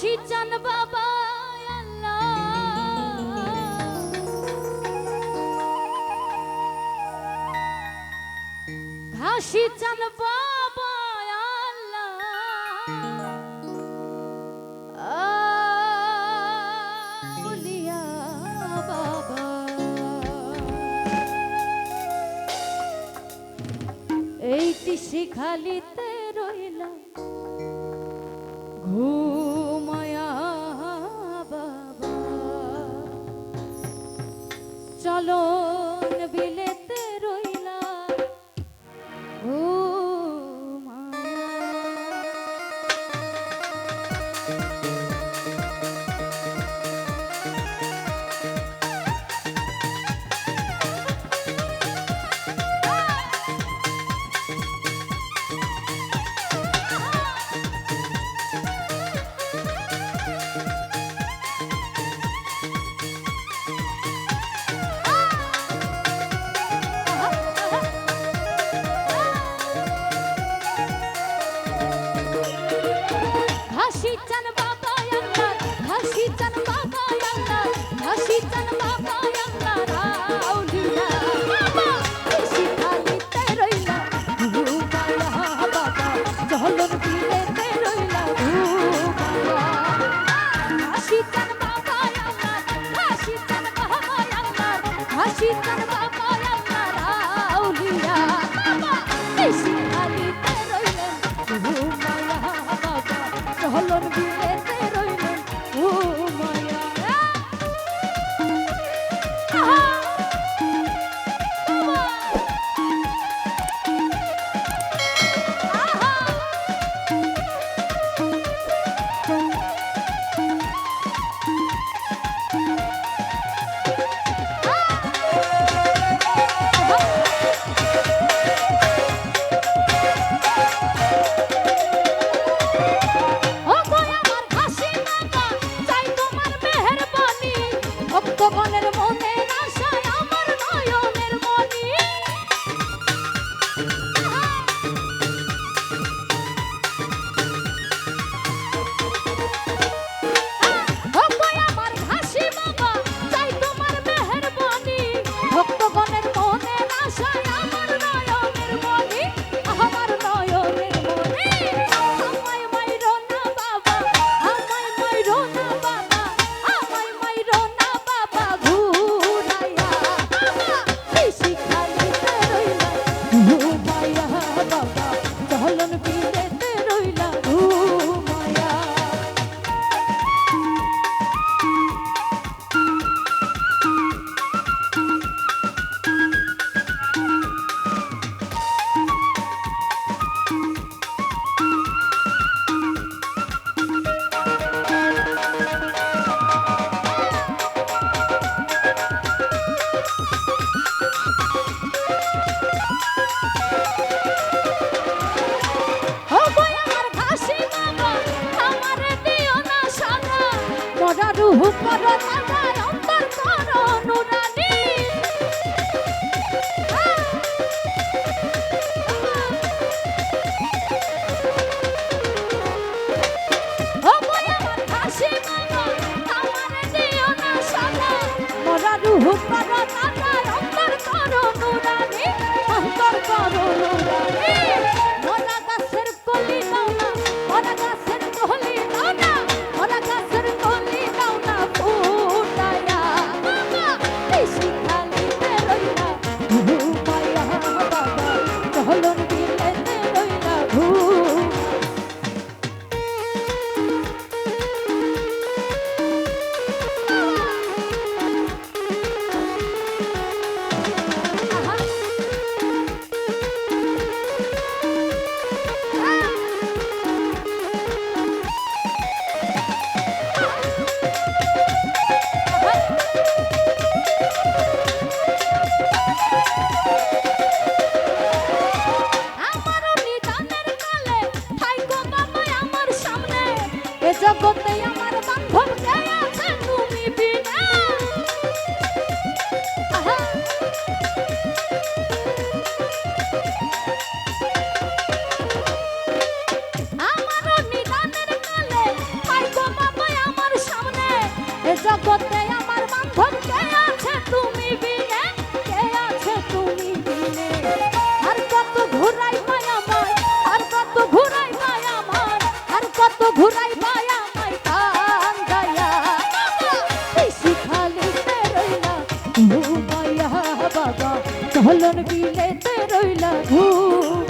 শিচান বাবা ঘাসি চান বাবা এইটি শিখালিতে রইল ঘুম about শুভ করতা জগতে আমার বান্ধব কে আছে? তুমি বিনে? কে আছে তুমি বিনে? আর কত ঘুরাই মায়াময় আর কত ঘুরাই মায়াময় আর কত ঘুরাই মায়াময় কান দয়া বেশি খালি রইলা ঘুমাইয়া বাবা চলন বিলে রইলা ঘুম